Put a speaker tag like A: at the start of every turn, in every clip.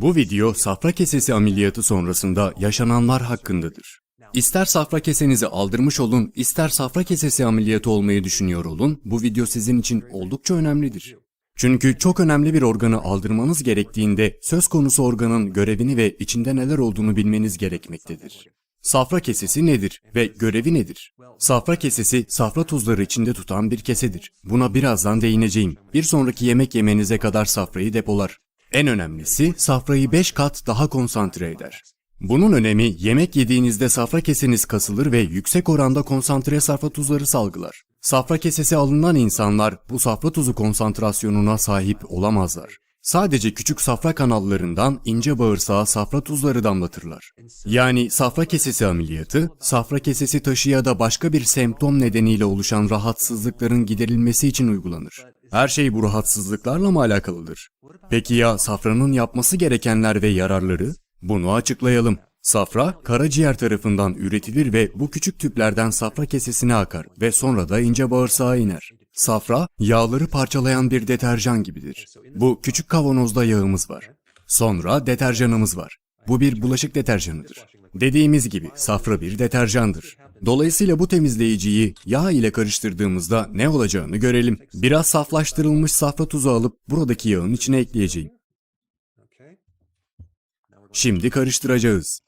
A: Bu video safra kesesi ameliyatı sonrasında yaşananlar hakkındadır. İster safra kesenizi aldırmış olun, ister safra kesesi ameliyatı olmayı düşünüyor olun, bu video sizin için oldukça önemlidir. Çünkü çok önemli bir organı aldırmanız gerektiğinde söz konusu organın görevini ve içinde neler olduğunu bilmeniz gerekmektedir. Safra kesesi nedir ve görevi nedir? Safra kesesi safra tuzları içinde tutan bir kesedir. Buna birazdan değineceğim. Bir sonraki yemek yemenize kadar safrayı depolar. En önemlisi safrayı 5 kat daha konsantre eder. Bunun önemi yemek yediğinizde safra keseniz kasılır ve yüksek oranda konsantre safra tuzları salgılar. Safra kesesi alınan insanlar bu safra tuzu konsantrasyonuna sahip olamazlar. Sadece küçük safra kanallarından ince bağırsağa safra tuzları damlatırlar. Yani safra kesesi ameliyatı, safra kesesi taşı ya da başka bir semptom nedeniyle oluşan rahatsızlıkların giderilmesi için uygulanır. Her şey bu rahatsızlıklarla mı alakalıdır? Peki ya safranın yapması gerekenler ve yararları? Bunu açıklayalım. Safra, karaciğer tarafından üretilir ve bu küçük tüplerden safra kesesine akar ve sonra da ince bağırsağa iner. Safra, yağları parçalayan bir deterjan gibidir. Bu küçük kavanozda yağımız var. Sonra deterjanımız var. Bu bir bulaşık deterjanıdır. Dediğimiz gibi safra bir deterjandır. Dolayısıyla bu temizleyiciyi yağ ile karıştırdığımızda ne olacağını görelim. Biraz saflaştırılmış safra tuzu alıp buradaki yağın içine ekleyeceğim. Şimdi karıştıracağız.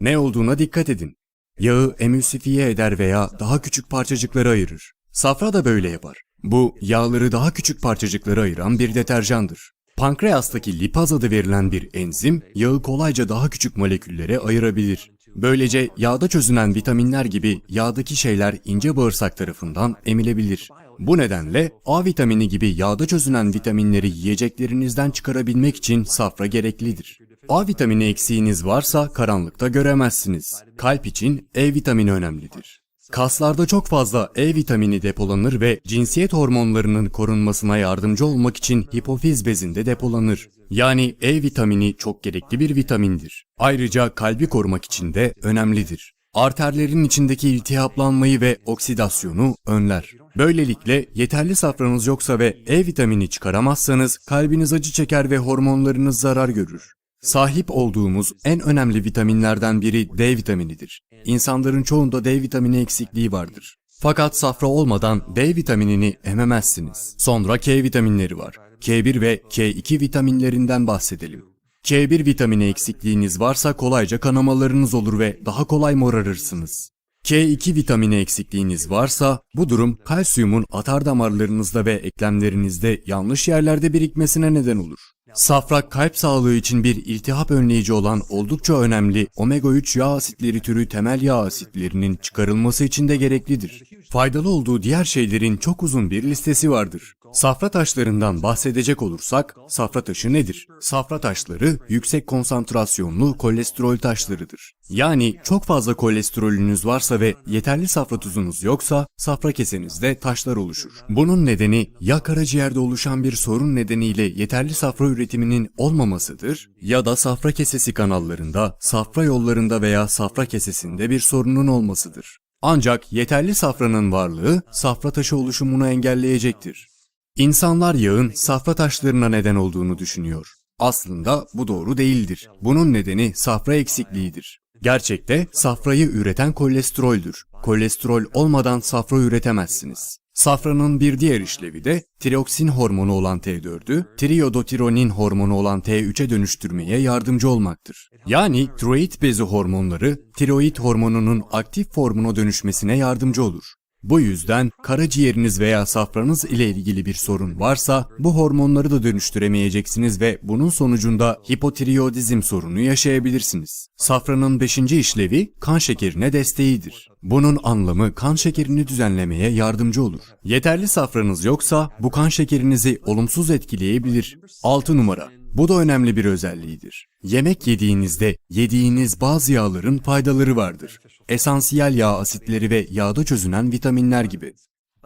A: Ne olduğuna dikkat edin. Yağı emülsifiye eder veya daha küçük parçacıklara ayırır. Safra da böyle yapar. Bu yağları daha küçük parçacıklara ayıran bir deterjandır. Pankreastaki lipaz adı verilen bir enzim yağı kolayca daha küçük moleküllere ayırabilir. Böylece yağda çözünen vitaminler gibi yağdaki şeyler ince bağırsak tarafından emilebilir. Bu nedenle A vitamini gibi yağda çözünen vitaminleri yiyeceklerinizden çıkarabilmek için safra gereklidir. A vitamini eksiğiniz varsa karanlıkta göremezsiniz. Kalp için E vitamini önemlidir. Kaslarda çok fazla E vitamini depolanır ve cinsiyet hormonlarının korunmasına yardımcı olmak için hipofiz bezinde depolanır. Yani E vitamini çok gerekli bir vitamindir. Ayrıca kalbi korumak için de önemlidir. Arterlerin içindeki iltihaplanmayı ve oksidasyonu önler. Böylelikle yeterli safranız yoksa ve E vitamini çıkaramazsanız kalbiniz acı çeker ve hormonlarınız zarar görür. Sahip olduğumuz en önemli vitaminlerden biri D vitaminidir. İnsanların çoğunda D vitamini eksikliği vardır. Fakat safra olmadan D vitaminini ememezsiniz. Sonra K vitaminleri var. K1 ve K2 vitaminlerinden bahsedelim. K1 vitamini eksikliğiniz varsa kolayca kanamalarınız olur ve daha kolay morarırsınız. K2 vitamini eksikliğiniz varsa bu durum kalsiyumun atar damarlarınızda ve eklemlerinizde yanlış yerlerde birikmesine neden olur. Safra kalp sağlığı için bir iltihap önleyici olan oldukça önemli omega 3 yağ asitleri türü temel yağ asitlerinin çıkarılması için de gereklidir. Faydalı olduğu diğer şeylerin çok uzun bir listesi vardır. Safra taşlarından bahsedecek olursak, safra taşı nedir? Safra taşları yüksek konsantrasyonlu kolesterol taşlarıdır. Yani çok fazla kolesterolünüz varsa ve yeterli safra tuzunuz yoksa safra kesenizde taşlar oluşur. Bunun nedeni ya karaciğerde oluşan bir sorun nedeniyle yeterli safra üretiminin olmamasıdır ya da safra kesesi kanallarında, safra yollarında veya safra kesesinde bir sorunun olmasıdır. Ancak yeterli safranın varlığı safra taşı oluşumunu engelleyecektir. İnsanlar yağın safra taşlarına neden olduğunu düşünüyor. Aslında bu doğru değildir. Bunun nedeni safra eksikliğidir. Gerçekte safrayı üreten kolesteroldür. Kolesterol olmadan safra üretemezsiniz. Safranın bir diğer işlevi de tiroksin hormonu olan T4'ü triyodotironin hormonu olan T3'e dönüştürmeye yardımcı olmaktır. Yani tiroid bezi hormonları tiroid hormonunun aktif formuna dönüşmesine yardımcı olur. Bu yüzden karaciğeriniz veya safranız ile ilgili bir sorun varsa bu hormonları da dönüştüremeyeceksiniz ve bunun sonucunda hipotiroidizm sorunu yaşayabilirsiniz. Safranın 5. işlevi kan şekerine desteğidir. Bunun anlamı kan şekerini düzenlemeye yardımcı olur. Yeterli safranız yoksa bu kan şekerinizi olumsuz etkileyebilir. 6 numara bu da önemli bir özelliğidir. Yemek yediğinizde yediğiniz bazı yağların faydaları vardır. Esansiyel yağ asitleri ve yağda çözünen vitaminler gibi.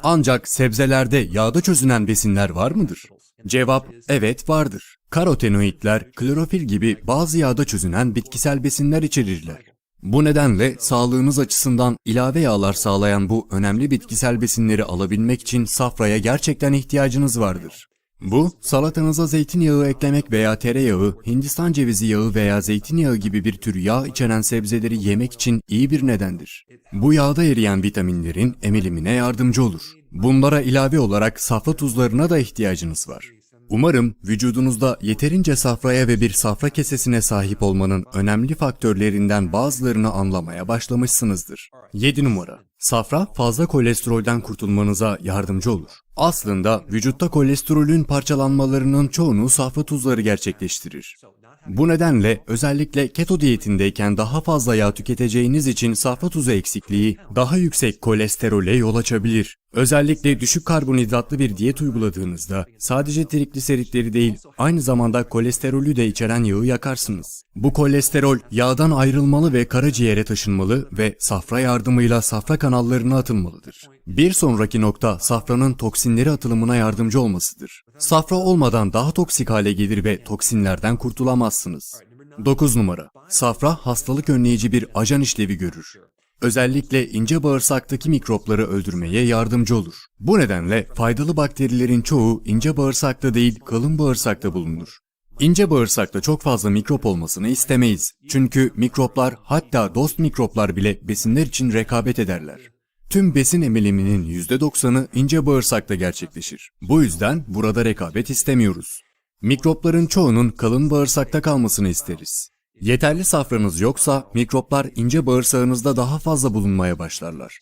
A: Ancak sebzelerde yağda çözünen besinler var mıdır? Cevap evet vardır. Karotenoidler, klorofil gibi bazı yağda çözünen bitkisel besinler içerirler. Bu nedenle sağlığınız açısından ilave yağlar sağlayan bu önemli bitkisel besinleri alabilmek için safraya gerçekten ihtiyacınız vardır. Bu, salatanıza zeytinyağı eklemek veya tereyağı, Hindistan cevizi yağı veya zeytinyağı gibi bir tür yağ içeren sebzeleri yemek için iyi bir nedendir. Bu yağda eriyen vitaminlerin emilimine yardımcı olur. Bunlara ilave olarak safra tuzlarına da ihtiyacınız var. Umarım vücudunuzda yeterince safraya ve bir safra kesesine sahip olmanın önemli faktörlerinden bazılarını anlamaya başlamışsınızdır. 7 numara. Safra fazla kolesterolden kurtulmanıza yardımcı olur. Aslında vücutta kolesterolün parçalanmalarının çoğunu safra tuzları gerçekleştirir. Bu nedenle özellikle keto diyetindeyken daha fazla yağ tüketeceğiniz için safra tuzu eksikliği daha yüksek kolesterole yol açabilir. Özellikle düşük karbonhidratlı bir diyet uyguladığınızda sadece trigliseritleri değil aynı zamanda kolesterolü de içeren yağı yakarsınız. Bu kolesterol yağdan ayrılmalı ve karaciğere taşınmalı ve safra yardımıyla safra kanallarına atılmalıdır. Bir sonraki nokta safranın toksinleri atılımına yardımcı olmasıdır. Safra olmadan daha toksik hale gelir ve toksinlerden kurtulamazsınız. 9 numara. Safra hastalık önleyici bir ajan işlevi görür. Özellikle ince bağırsaktaki mikropları öldürmeye yardımcı olur. Bu nedenle faydalı bakterilerin çoğu ince bağırsakta değil kalın bağırsakta bulunur. İnce bağırsakta çok fazla mikrop olmasını istemeyiz. Çünkü mikroplar hatta dost mikroplar bile besinler için rekabet ederler. Tüm besin emiliminin %90'ı ince bağırsakta gerçekleşir. Bu yüzden burada rekabet istemiyoruz. Mikropların çoğunun kalın bağırsakta kalmasını isteriz. Yeterli safranız yoksa mikroplar ince bağırsağınızda daha fazla bulunmaya başlarlar.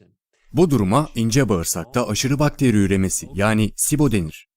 A: Bu duruma ince bağırsakta aşırı bakteri üremesi yani SIBO denir.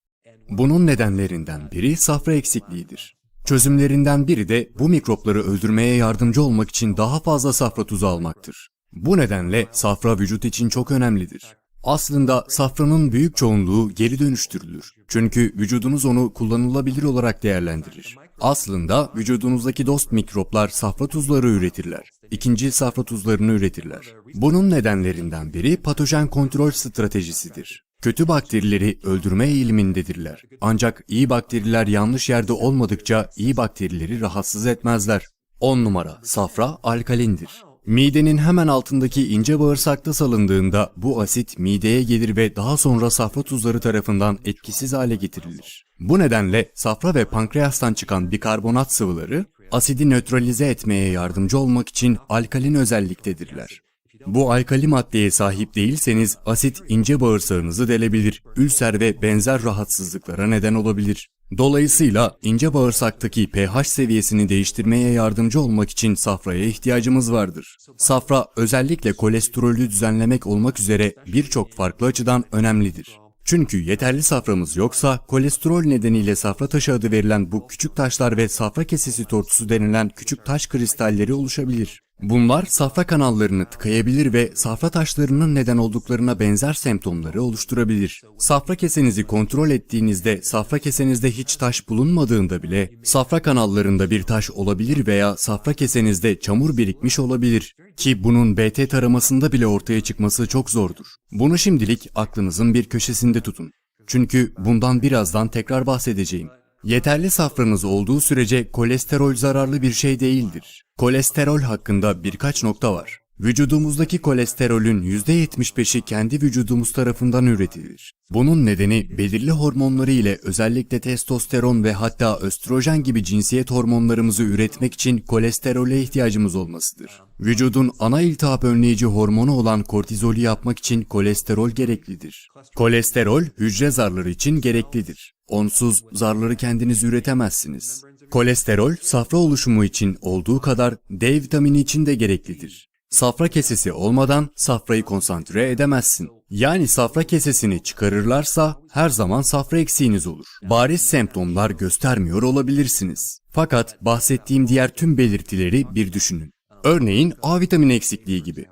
A: Bunun nedenlerinden biri safra eksikliğidir. Çözümlerinden biri de bu mikropları öldürmeye yardımcı olmak için daha fazla safra tuzu almaktır. Bu nedenle safra vücut için çok önemlidir. Aslında safranın büyük çoğunluğu geri dönüştürülür. Çünkü vücudunuz onu kullanılabilir olarak değerlendirir. Aslında vücudunuzdaki dost mikroplar safra tuzları üretirler. İkinci safra tuzlarını üretirler. Bunun nedenlerinden biri patojen kontrol stratejisidir. Kötü bakterileri öldürme eğilimindedirler. Ancak iyi bakteriler yanlış yerde olmadıkça iyi bakterileri rahatsız etmezler. 10 numara safra alkalindir. Midenin hemen altındaki ince bağırsakta salındığında bu asit mideye gelir ve daha sonra safra tuzları tarafından etkisiz hale getirilir. Bu nedenle safra ve pankreastan çıkan bikarbonat sıvıları asidi nötralize etmeye yardımcı olmak için alkalin özelliktedirler. Bu alkali maddeye sahip değilseniz asit ince bağırsağınızı delebilir, ülser ve benzer rahatsızlıklara neden olabilir. Dolayısıyla ince bağırsaktaki pH seviyesini değiştirmeye yardımcı olmak için safraya ihtiyacımız vardır. Safra özellikle kolesterolü düzenlemek olmak üzere birçok farklı açıdan önemlidir. Çünkü yeterli saframız yoksa kolesterol nedeniyle safra taşı adı verilen bu küçük taşlar ve safra kesesi tortusu denilen küçük taş kristalleri oluşabilir. Bunlar safra kanallarını tıkayabilir ve safra taşlarının neden olduklarına benzer semptomları oluşturabilir. Safra kesenizi kontrol ettiğinizde safra kesenizde hiç taş bulunmadığında bile safra kanallarında bir taş olabilir veya safra kesenizde çamur birikmiş olabilir. Ki bunun BT taramasında bile ortaya çıkması çok zordur. Bunu şimdilik aklınızın bir köşesinde tutun. Çünkü bundan birazdan tekrar bahsedeceğim. Yeterli safranız olduğu sürece kolesterol zararlı bir şey değildir. Kolesterol hakkında birkaç nokta var. Vücudumuzdaki kolesterolün %75'i kendi vücudumuz tarafından üretilir. Bunun nedeni belirli hormonları ile özellikle testosteron ve hatta östrojen gibi cinsiyet hormonlarımızı üretmek için kolesterole ihtiyacımız olmasıdır. Vücudun ana iltihap önleyici hormonu olan kortizolü yapmak için kolesterol gereklidir. Kolesterol hücre zarları için gereklidir. Onsuz zarları kendiniz üretemezsiniz. Kolesterol safra oluşumu için olduğu kadar D vitamini için de gereklidir. Safra kesesi olmadan safrayı konsantre edemezsin. Yani safra kesesini çıkarırlarsa her zaman safra eksiğiniz olur. Bariz semptomlar göstermiyor olabilirsiniz. Fakat bahsettiğim diğer tüm belirtileri bir düşünün. Örneğin A vitamini eksikliği gibi.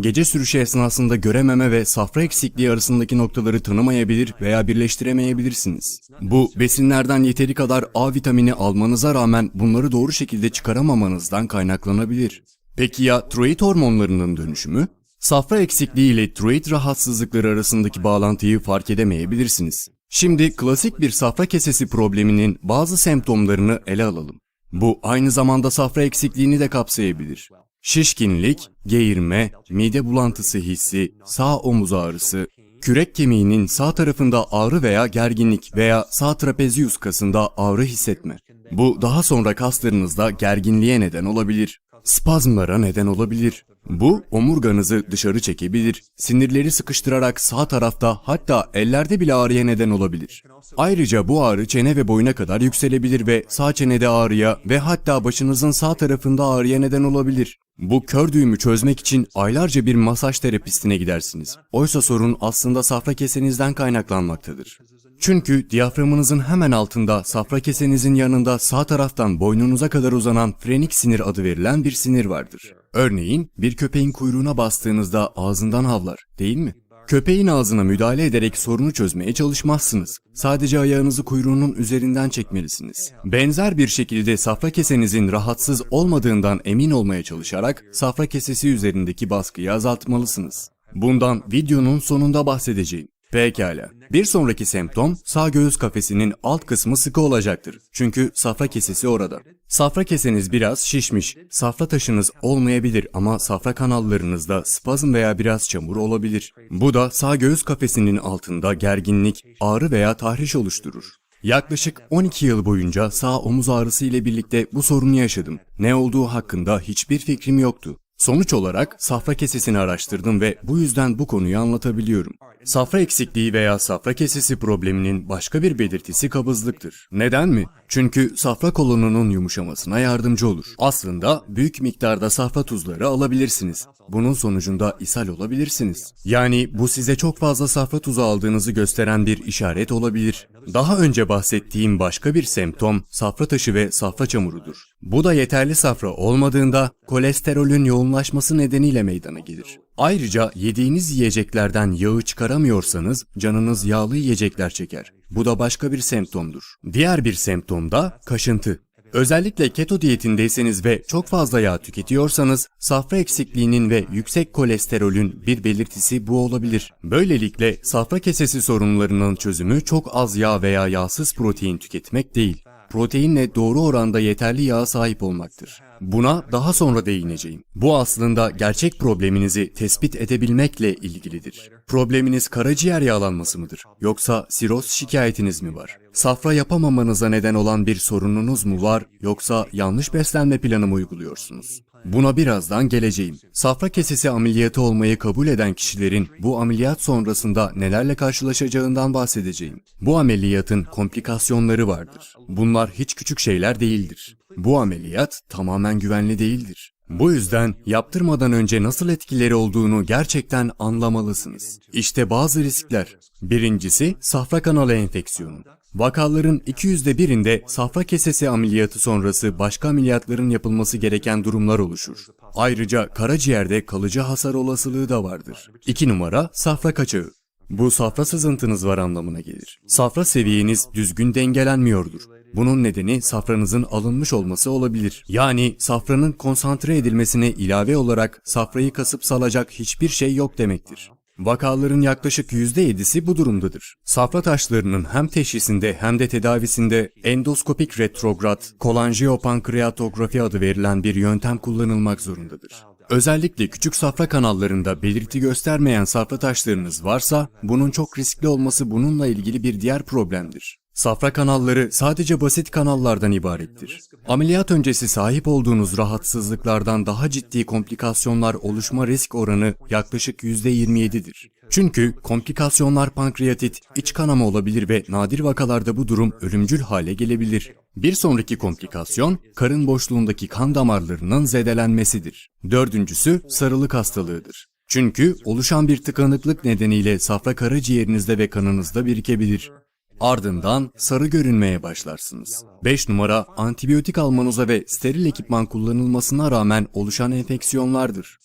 A: Gece sürüşü esnasında görememe ve safra eksikliği arasındaki noktaları tanımayabilir veya birleştiremeyebilirsiniz. Bu besinlerden yeteri kadar A vitamini almanıza rağmen bunları doğru şekilde çıkaramamanızdan kaynaklanabilir. Peki ya tiroid hormonlarının dönüşümü? Safra eksikliği ile tiroid rahatsızlıkları arasındaki bağlantıyı fark edemeyebilirsiniz. Şimdi klasik bir safra kesesi probleminin bazı semptomlarını ele alalım. Bu aynı zamanda safra eksikliğini de kapsayabilir. Şişkinlik, geğirme, mide bulantısı hissi, sağ omuz ağrısı, Kürek kemiğinin sağ tarafında ağrı veya gerginlik veya sağ trapezius kasında ağrı hissetme. Bu daha sonra kaslarınızda gerginliğe neden olabilir. Spazmlara neden olabilir. Bu omurganızı dışarı çekebilir. Sinirleri sıkıştırarak sağ tarafta hatta ellerde bile ağrıya neden olabilir. Ayrıca bu ağrı çene ve boyuna kadar yükselebilir ve sağ çenede ağrıya ve hatta başınızın sağ tarafında ağrıya neden olabilir. Bu kör düğümü çözmek için aylarca bir masaj terapistine gidersiniz. Oysa sorun aslında safra kesenizden kaynaklanmaktadır. Çünkü diyaframınızın hemen altında safra kesenizin yanında sağ taraftan boynunuza kadar uzanan frenik sinir adı verilen bir sinir vardır. Örneğin bir köpeğin kuyruğuna bastığınızda ağzından havlar, değil mi? Köpeğin ağzına müdahale ederek sorunu çözmeye çalışmazsınız. Sadece ayağınızı kuyruğunun üzerinden çekmelisiniz. Benzer bir şekilde safra kesenizin rahatsız olmadığından emin olmaya çalışarak safra kesesi üzerindeki baskıyı azaltmalısınız. Bundan videonun sonunda bahsedeceğim. Pekala. Bir sonraki semptom sağ göğüs kafesinin alt kısmı sıkı olacaktır. Çünkü safra kesesi orada. Safra keseniz biraz şişmiş. Safra taşınız olmayabilir ama safra kanallarınızda spazm veya biraz çamur olabilir. Bu da sağ göğüs kafesinin altında gerginlik, ağrı veya tahriş oluşturur. Yaklaşık 12 yıl boyunca sağ omuz ağrısı ile birlikte bu sorunu yaşadım. Ne olduğu hakkında hiçbir fikrim yoktu. Sonuç olarak safra kesesini araştırdım ve bu yüzden bu konuyu anlatabiliyorum. Safra eksikliği veya safra kesesi probleminin başka bir belirtisi kabızlıktır. Neden mi? Çünkü safra kolonunun yumuşamasına yardımcı olur. Aslında büyük miktarda safra tuzları alabilirsiniz. Bunun sonucunda ishal olabilirsiniz. Yani bu size çok fazla safra tuzu aldığınızı gösteren bir işaret olabilir. Daha önce bahsettiğim başka bir semptom safra taşı ve safra çamurudur. Bu da yeterli safra olmadığında kolesterolün yoğunlaşması nedeniyle meydana gelir. Ayrıca yediğiniz yiyeceklerden yağı çıkaramıyorsanız canınız yağlı yiyecekler çeker. Bu da başka bir semptomdur. Diğer bir semptom da kaşıntı. Özellikle keto diyetindeyseniz ve çok fazla yağ tüketiyorsanız safra eksikliğinin ve yüksek kolesterolün bir belirtisi bu olabilir. Böylelikle safra kesesi sorunlarının çözümü çok az yağ veya yağsız protein tüketmek değil. Proteinle doğru oranda yeterli yağa sahip olmaktır. Buna daha sonra değineceğim. Bu aslında gerçek probleminizi tespit edebilmekle ilgilidir. Probleminiz karaciğer yağlanması mıdır? Yoksa siroz şikayetiniz mi var? Safra yapamamanıza neden olan bir sorununuz mu var? Yoksa yanlış beslenme planı mı uyguluyorsunuz? Buna birazdan geleceğim. Safra kesesi ameliyatı olmayı kabul eden kişilerin bu ameliyat sonrasında nelerle karşılaşacağından bahsedeceğim. Bu ameliyatın komplikasyonları vardır. Bunlar hiç küçük şeyler değildir. Bu ameliyat tamamen güvenli değildir. Bu yüzden yaptırmadan önce nasıl etkileri olduğunu gerçekten anlamalısınız. İşte bazı riskler. Birincisi safra kanalı enfeksiyonu. Vakaların 200'de birinde safra kesesi ameliyatı sonrası başka ameliyatların yapılması gereken durumlar oluşur. Ayrıca karaciğerde kalıcı hasar olasılığı da vardır. 2 numara safra kaçağı. Bu safra sızıntınız var anlamına gelir. Safra seviyeniz düzgün dengelenmiyordur. Bunun nedeni safranızın alınmış olması olabilir. Yani safranın konsantre edilmesine ilave olarak safrayı kasıp salacak hiçbir şey yok demektir. Vakaların yaklaşık %7'si bu durumdadır. Safra taşlarının hem teşhisinde hem de tedavisinde endoskopik retrograd kolangiopankreatografi adı verilen bir yöntem kullanılmak zorundadır. Özellikle küçük safra kanallarında belirti göstermeyen safra taşlarınız varsa bunun çok riskli olması bununla ilgili bir diğer problemdir. Safra kanalları sadece basit kanallardan ibarettir. Ameliyat öncesi sahip olduğunuz rahatsızlıklardan daha ciddi komplikasyonlar oluşma risk oranı yaklaşık %27'dir. Çünkü komplikasyonlar pankreatit, iç kanama olabilir ve nadir vakalarda bu durum ölümcül hale gelebilir. Bir sonraki komplikasyon karın boşluğundaki kan damarlarının zedelenmesidir. Dördüncüsü sarılık hastalığıdır. Çünkü oluşan bir tıkanıklık nedeniyle safra karaciğerinizde ve kanınızda birikebilir. Ardından sarı görünmeye başlarsınız. 5 numara antibiyotik almanıza ve steril ekipman kullanılmasına rağmen oluşan enfeksiyonlardır.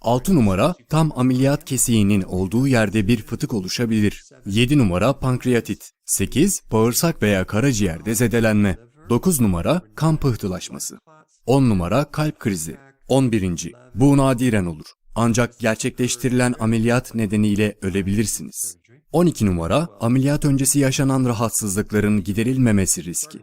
A: 6 numara tam ameliyat kesiğinin olduğu yerde bir fıtık oluşabilir. 7 numara pankreatit. 8 bağırsak veya karaciğerde zedelenme. 9 numara kan pıhtılaşması. 10 numara kalp krizi. 11. Bu nadiren olur. Ancak gerçekleştirilen ameliyat nedeniyle ölebilirsiniz. 12 numara ameliyat öncesi yaşanan rahatsızlıkların giderilmemesi riski.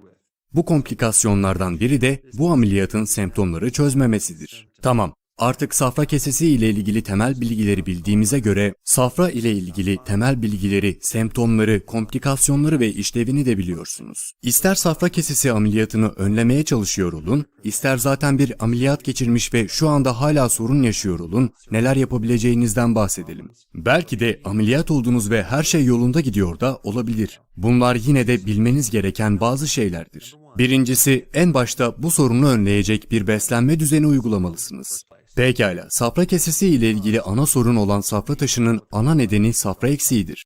A: Bu komplikasyonlardan biri de bu ameliyatın semptomları çözmemesidir. Tamam, Artık safra kesesi ile ilgili temel bilgileri bildiğimize göre safra ile ilgili temel bilgileri, semptomları, komplikasyonları ve işlevini de biliyorsunuz. İster safra kesesi ameliyatını önlemeye çalışıyor olun, ister zaten bir ameliyat geçirmiş ve şu anda hala sorun yaşıyor olun, neler yapabileceğinizden bahsedelim. Belki de ameliyat oldunuz ve her şey yolunda gidiyor da olabilir. Bunlar yine de bilmeniz gereken bazı şeylerdir. Birincisi en başta bu sorunu önleyecek bir beslenme düzeni uygulamalısınız. Pekala, safra kesesi ile ilgili ana sorun olan safra taşının ana nedeni safra eksiğidir.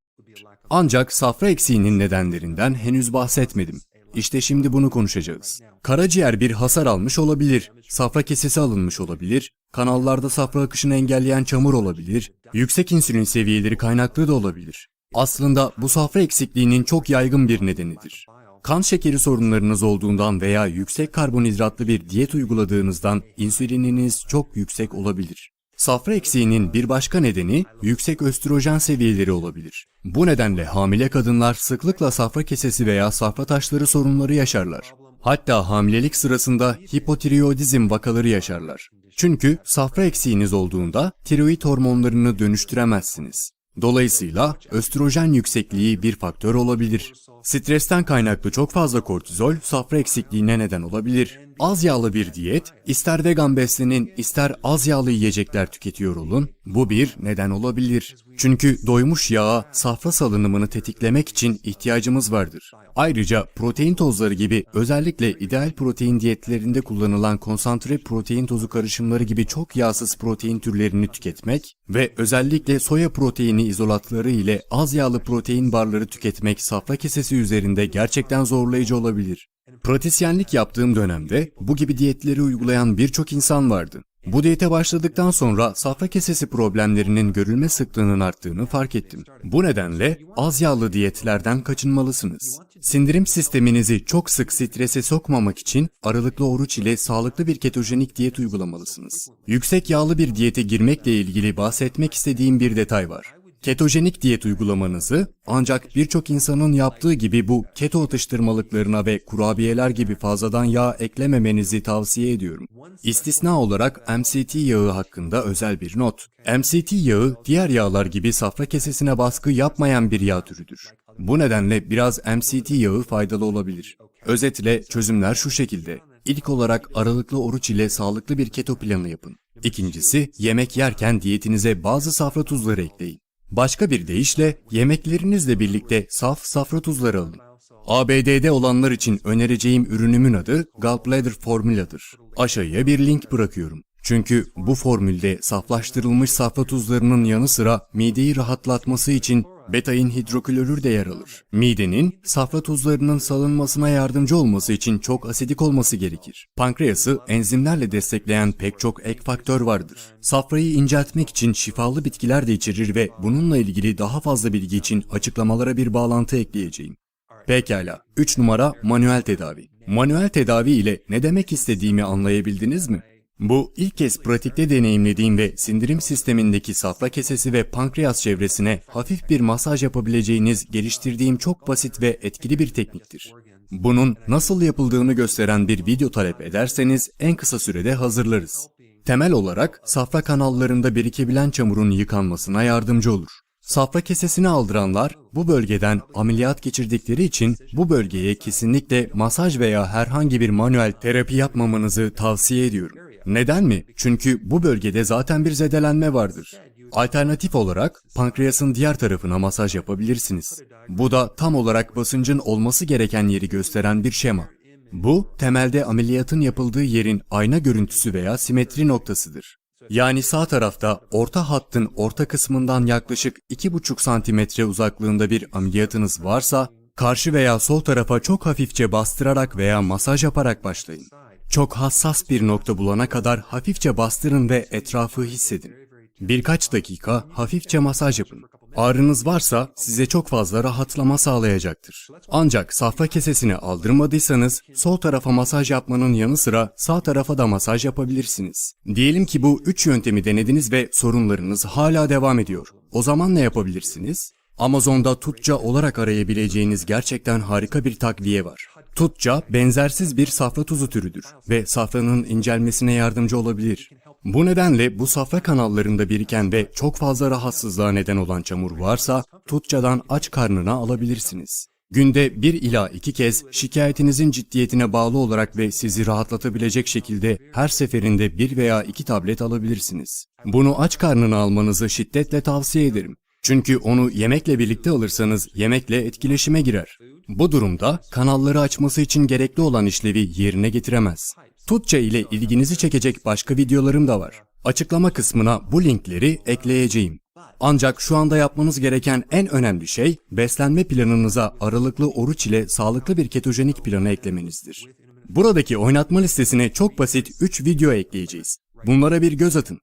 A: Ancak safra eksiğinin nedenlerinden henüz bahsetmedim. İşte şimdi bunu konuşacağız. Karaciğer bir hasar almış olabilir, safra kesesi alınmış olabilir, kanallarda safra akışını engelleyen çamur olabilir, yüksek insülin seviyeleri kaynaklı da olabilir. Aslında bu safra eksikliğinin çok yaygın bir nedenidir. Kan şekeri sorunlarınız olduğundan veya yüksek karbonhidratlı bir diyet uyguladığınızdan insülininiz çok yüksek olabilir. Safra eksiğinin bir başka nedeni yüksek östrojen seviyeleri olabilir. Bu nedenle hamile kadınlar sıklıkla safra kesesi veya safra taşları sorunları yaşarlar. Hatta hamilelik sırasında hipotiroidizm vakaları yaşarlar. Çünkü safra eksiğiniz olduğunda tiroid hormonlarını dönüştüremezsiniz. Dolayısıyla östrojen yüksekliği bir faktör olabilir. Stresten kaynaklı çok fazla kortizol safra eksikliğine neden olabilir. Az yağlı bir diyet, ister vegan beslenin ister az yağlı yiyecekler tüketiyor olun, bu bir neden olabilir. Çünkü doymuş yağa safra salınımını tetiklemek için ihtiyacımız vardır. Ayrıca protein tozları gibi özellikle ideal protein diyetlerinde kullanılan konsantre protein tozu karışımları gibi çok yağsız protein türlerini tüketmek ve özellikle soya proteini izolatları ile az yağlı protein barları tüketmek safra kesesi üzerinde gerçekten zorlayıcı olabilir. Pratisyenlik yaptığım dönemde bu gibi diyetleri uygulayan birçok insan vardı. Bu diyete başladıktan sonra safra kesesi problemlerinin görülme sıklığının arttığını fark ettim. Bu nedenle az yağlı diyetlerden kaçınmalısınız. Sindirim sisteminizi çok sık strese sokmamak için aralıklı oruç ile sağlıklı bir ketojenik diyet uygulamalısınız. Yüksek yağlı bir diyete girmekle ilgili bahsetmek istediğim bir detay var. Ketojenik diyet uygulamanızı ancak birçok insanın yaptığı gibi bu keto atıştırmalıklarına ve kurabiyeler gibi fazladan yağ eklememenizi tavsiye ediyorum. İstisna olarak MCT yağı hakkında özel bir not. MCT yağı diğer yağlar gibi safra kesesine baskı yapmayan bir yağ türüdür. Bu nedenle biraz MCT yağı faydalı olabilir. Özetle çözümler şu şekilde. İlk olarak aralıklı oruç ile sağlıklı bir keto planı yapın. İkincisi, yemek yerken diyetinize bazı safra tuzları ekleyin. Başka bir deyişle yemeklerinizle birlikte saf safra tuzları alın. ABD'de olanlar için önereceğim ürünümün adı Gallbladder Formüla'dır. Aşağıya bir link bırakıyorum. Çünkü bu formülde saflaştırılmış safra tuzlarının yanı sıra mideyi rahatlatması için betain hidroklorür de yer alır. Midenin safra tuzlarının salınmasına yardımcı olması için çok asidik olması gerekir. Pankreası enzimlerle destekleyen pek çok ek faktör vardır. Safrayı inceltmek için şifalı bitkiler de içerir ve bununla ilgili daha fazla bilgi için açıklamalara bir bağlantı ekleyeceğim. Pekala. 3 numara manuel tedavi. Manuel tedavi ile ne demek istediğimi anlayabildiniz mi? Bu ilk kez pratikte deneyimlediğim ve sindirim sistemindeki safra kesesi ve pankreas çevresine hafif bir masaj yapabileceğiniz geliştirdiğim çok basit ve etkili bir tekniktir. Bunun nasıl yapıldığını gösteren bir video talep ederseniz en kısa sürede hazırlarız. Temel olarak safra kanallarında birikebilen çamurun yıkanmasına yardımcı olur. Safra kesesini aldıranlar bu bölgeden ameliyat geçirdikleri için bu bölgeye kesinlikle masaj veya herhangi bir manuel terapi yapmamanızı tavsiye ediyorum. Neden mi? Çünkü bu bölgede zaten bir zedelenme vardır. Alternatif olarak pankreasın diğer tarafına masaj yapabilirsiniz. Bu da tam olarak basıncın olması gereken yeri gösteren bir şema. Bu temelde ameliyatın yapıldığı yerin ayna görüntüsü veya simetri noktasıdır. Yani sağ tarafta orta hattın orta kısmından yaklaşık 2,5 santimetre uzaklığında bir ameliyatınız varsa, karşı veya sol tarafa çok hafifçe bastırarak veya masaj yaparak başlayın. Çok hassas bir nokta bulana kadar hafifçe bastırın ve etrafı hissedin. Birkaç dakika hafifçe masaj yapın. Ağrınız varsa size çok fazla rahatlama sağlayacaktır. Ancak safra kesesini aldırmadıysanız sol tarafa masaj yapmanın yanı sıra sağ tarafa da masaj yapabilirsiniz. Diyelim ki bu üç yöntemi denediniz ve sorunlarınız hala devam ediyor. O zaman ne yapabilirsiniz? Amazon'da tutça olarak arayabileceğiniz gerçekten harika bir takviye var. Tutça benzersiz bir safra tuzu türüdür ve safranın incelmesine yardımcı olabilir. Bu nedenle bu safra kanallarında biriken ve çok fazla rahatsızlığa neden olan çamur varsa Tutça'dan aç karnına alabilirsiniz. Günde 1 ila 2 kez şikayetinizin ciddiyetine bağlı olarak ve sizi rahatlatabilecek şekilde her seferinde 1 veya 2 tablet alabilirsiniz. Bunu aç karnına almanızı şiddetle tavsiye ederim. Çünkü onu yemekle birlikte alırsanız yemekle etkileşime girer. Bu durumda kanalları açması için gerekli olan işlevi yerine getiremez. Tutça ile ilginizi çekecek başka videolarım da var. Açıklama kısmına bu linkleri ekleyeceğim. Ancak şu anda yapmanız gereken en önemli şey beslenme planınıza aralıklı oruç ile sağlıklı bir ketojenik planı eklemenizdir. Buradaki oynatma listesine çok basit 3 video ekleyeceğiz. Bunlara bir göz atın.